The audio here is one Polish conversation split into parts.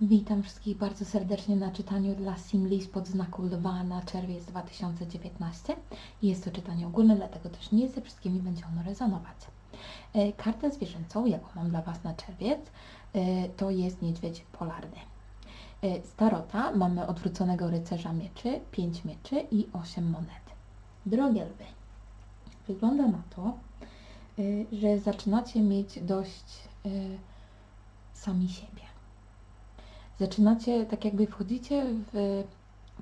Witam wszystkich bardzo serdecznie na czytaniu dla Simli spod znaku lwa na czerwiec 2019. Jest to czytanie ogólne, dlatego też nie ze wszystkimi będzie ono rezonować. E, Kartę zwierzęcą, jaką mam dla Was na czerwiec, e, to jest niedźwiedź polarny. E, Z tarota mamy odwróconego rycerza mieczy, 5 mieczy i 8 monet. Drogie lwy, wygląda na to, że zaczynacie mieć dość sami siebie zaczynacie, tak jakby wchodzicie w,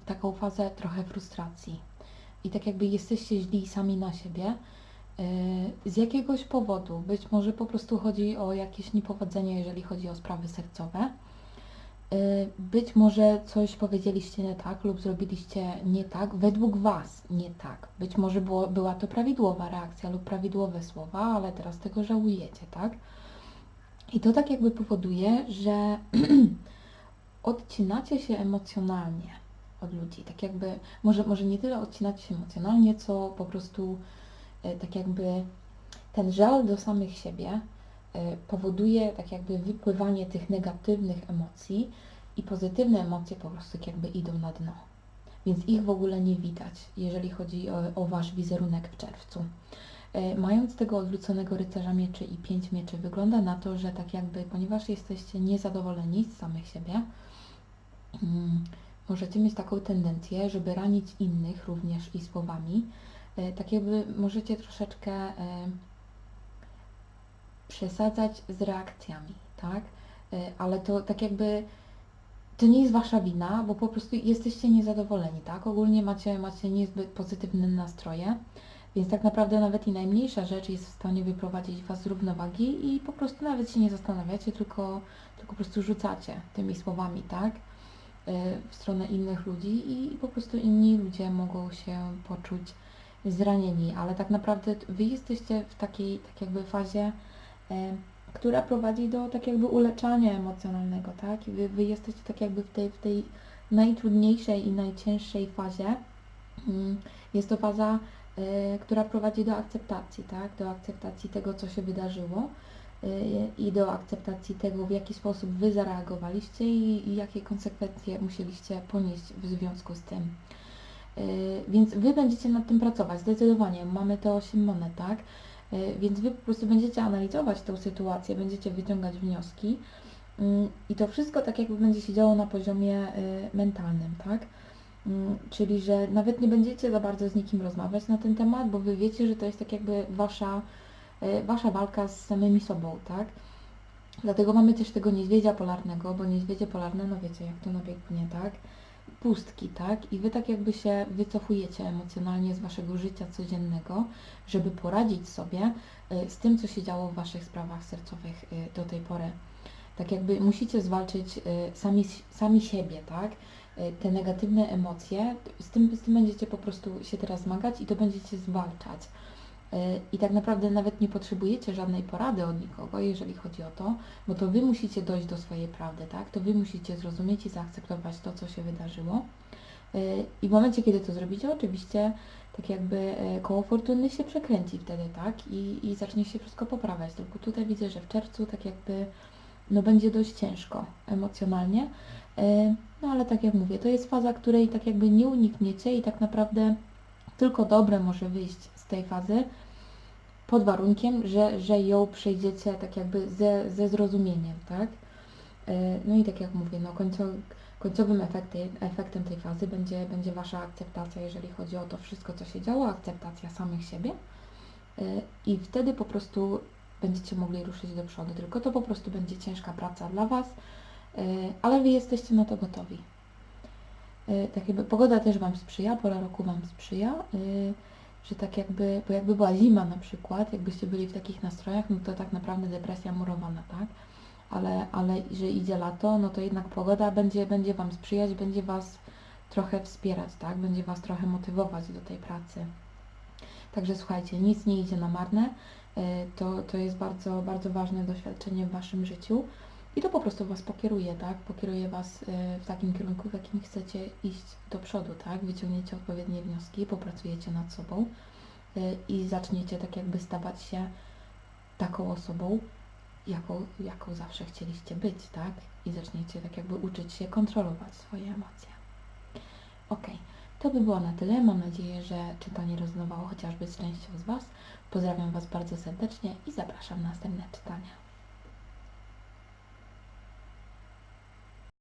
taką fazę trochę frustracji i tak jakby jesteście źli sami na siebie yy, z jakiegoś powodu. Być może po prostu chodzi o jakieś niepowodzenie, jeżeli chodzi o sprawy sercowe. Yy, Być może coś powiedzieliście nie tak lub zrobiliście nie tak, według Was nie tak. Być może było, była to prawidłowa reakcja lub prawidłowe słowa, ale teraz tego żałujecie, tak? I to tak jakby powoduje, że odcinacie się emocjonalnie od ludzi. Tak jakby, może, może nie tyle odcinacie się emocjonalnie, co po prostu e, tak jakby ten żal do samych siebie e, powoduje tak jakby wypływanie tych negatywnych emocji i pozytywne emocje po prostu tak jakby idą na dno. Więc ich w ogóle nie widać, jeżeli chodzi o, o Wasz wizerunek w czerwcu. E, Mając tego odwróconego rycerza mieczy i pięć mieczy, wygląda na to, że tak jakby, ponieważ jesteście niezadowoleni z samych siebie, możecie mieć taką tendencję, żeby ranić innych również i słowami. E, Tak jakby możecie troszeczkę e, przesadzać z reakcjami, tak? E, Ale to tak jakby to nie jest wasza wina, bo po prostu jesteście niezadowoleni, tak? Ogólnie macie, macie niezbyt pozytywne nastroje, więc tak naprawdę nawet i najmniejsza rzecz jest w stanie wyprowadzić was z równowagi i po prostu nawet się nie zastanawiacie, tylko, tylko po prostu rzucacie tymi słowami, tak? Y, w stronę innych ludzi i po prostu inni ludzie mogą się poczuć zranieni, ale tak naprawdę wy jesteście w takiej tak jakby fazie, e, która prowadzi do tak jakby uleczania emocjonalnego, tak? Wy, wy jesteście tak jakby w tej, w tej najtrudniejszej i najcięższej fazie. Mm, Jest to faza, e, która prowadzi do akceptacji, tak? Do akceptacji tego, co się wydarzyło y, i do akceptacji tego, w jaki sposób Wy zareagowaliście i, i jakie konsekwencje musieliście ponieść w związku z tym. Y, Więc Wy będziecie nad tym pracować, zdecydowanie. Mamy te 8 monet, tak? Y, Więc Wy po prostu będziecie analizować tę sytuację, będziecie wyciągać wnioski Mm, i to wszystko tak jakby będzie się działo na poziomie y, mentalnym, tak? Mm, Czyli, że nawet nie będziecie za bardzo z nikim rozmawiać na ten temat, bo Wy wiecie, że to jest tak jakby Wasza wasza walka z samymi sobą, tak? Dlatego mamy też tego niedźwiedzia polarnego, bo niedźwiedzie polarne, no wiecie, jak to nabiegnie, tak? Pustki, tak? I wy tak jakby się wycofujecie emocjonalnie z waszego życia codziennego, żeby poradzić sobie y, z tym, co się działo w waszych sprawach sercowych y, do tej pory. Tak jakby musicie zwalczyć sami, sami siebie, tak? Te negatywne emocje, z tym, z tym będziecie po prostu się teraz zmagać i to będziecie zwalczać. Y, I tak naprawdę nawet nie potrzebujecie żadnej porady od nikogo, jeżeli chodzi o to, bo to Wy musicie dojść do swojej prawdy, tak? To Wy musicie zrozumieć i zaakceptować to, co się wydarzyło. Y, I w momencie, kiedy to zrobicie, oczywiście tak jakby y, koło fortuny się przekręci wtedy, tak? I, i zacznie się wszystko poprawiać. Tylko tutaj widzę, że w czerwcu tak jakby no będzie dość ciężko emocjonalnie. No ale tak jak mówię, to jest faza, której tak jakby nie unikniecie i tak naprawdę tylko dobre może wyjść tej fazy pod warunkiem, że, że ją przejdziecie tak jakby ze, ze zrozumieniem, tak? E, No i tak jak mówię, no końco, końcowym efektem tej fazy będzie, będzie Wasza akceptacja, jeżeli chodzi o to wszystko, co się działo, akceptacja samych siebie E, i wtedy po prostu będziecie mogli ruszyć do przodu, tylko to po prostu będzie ciężka praca dla Was, e, ale Wy jesteście na to gotowi. Tak jakby pogoda też Wam sprzyja, pora roku Wam sprzyja, że tak jakby, bo jakby była zima na przykład, jakbyście byli w takich nastrojach, no to tak naprawdę depresja murowana, tak? Ale, ale że idzie lato, no to jednak pogoda będzie, będzie Wam sprzyjać, będzie Was trochę wspierać, tak? Będzie Was trochę motywować do tej pracy. Także słuchajcie, nic nie idzie na marne. e, To, to jest bardzo, bardzo ważne doświadczenie w Waszym życiu. I to po prostu Was pokieruje, tak? Pokieruje Was e, w takim kierunku, w jakim chcecie iść do przodu, tak? Wyciągniecie odpowiednie wnioski, popracujecie nad sobą e, i zaczniecie tak jakby stawać się taką osobą, jaką, jaką zawsze chcieliście być, tak? I zaczniecie tak jakby uczyć się kontrolować swoje emocje. Ok, to by było na tyle. Mam nadzieję, że czytanie rezonowało chociażby z częścią z Was. Pozdrawiam Was bardzo serdecznie i zapraszam na następne czytania.